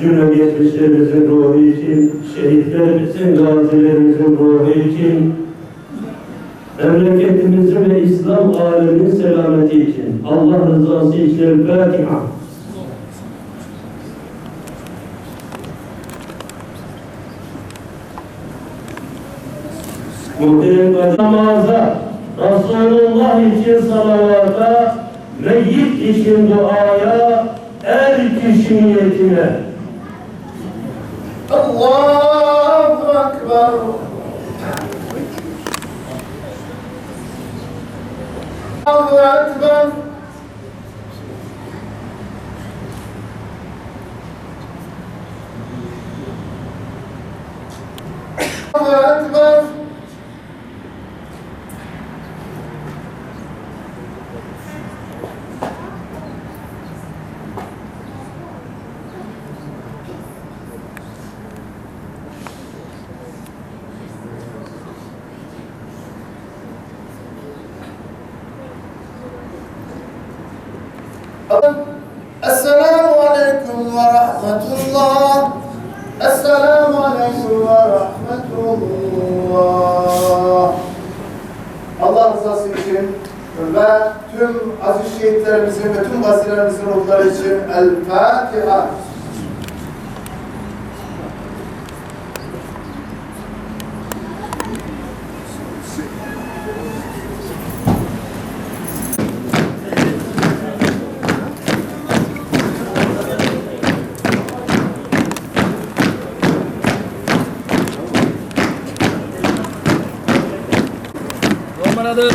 Cumhuriyetimizin ruhu için, şehitlerimizin, gazilerimizin ruhu için, memleketimizin ve İslam aleminin selameti için, Allah rızası için Fatiha. Muhterem namaza, Resulullah için salavata, meyyit için duaya, er kişi niyetine. Allahu Ekber. Allahu Ekber. Allahu Ekber. Esselamu Aleyküm ve Rahmetullah. Esselamu Aleyküm ve Rahmetullah. Allah rızası için ve tüm aziz şehitlerimizin ve tüm gazilerimizin ruhları için El Fatiha. Roman adı.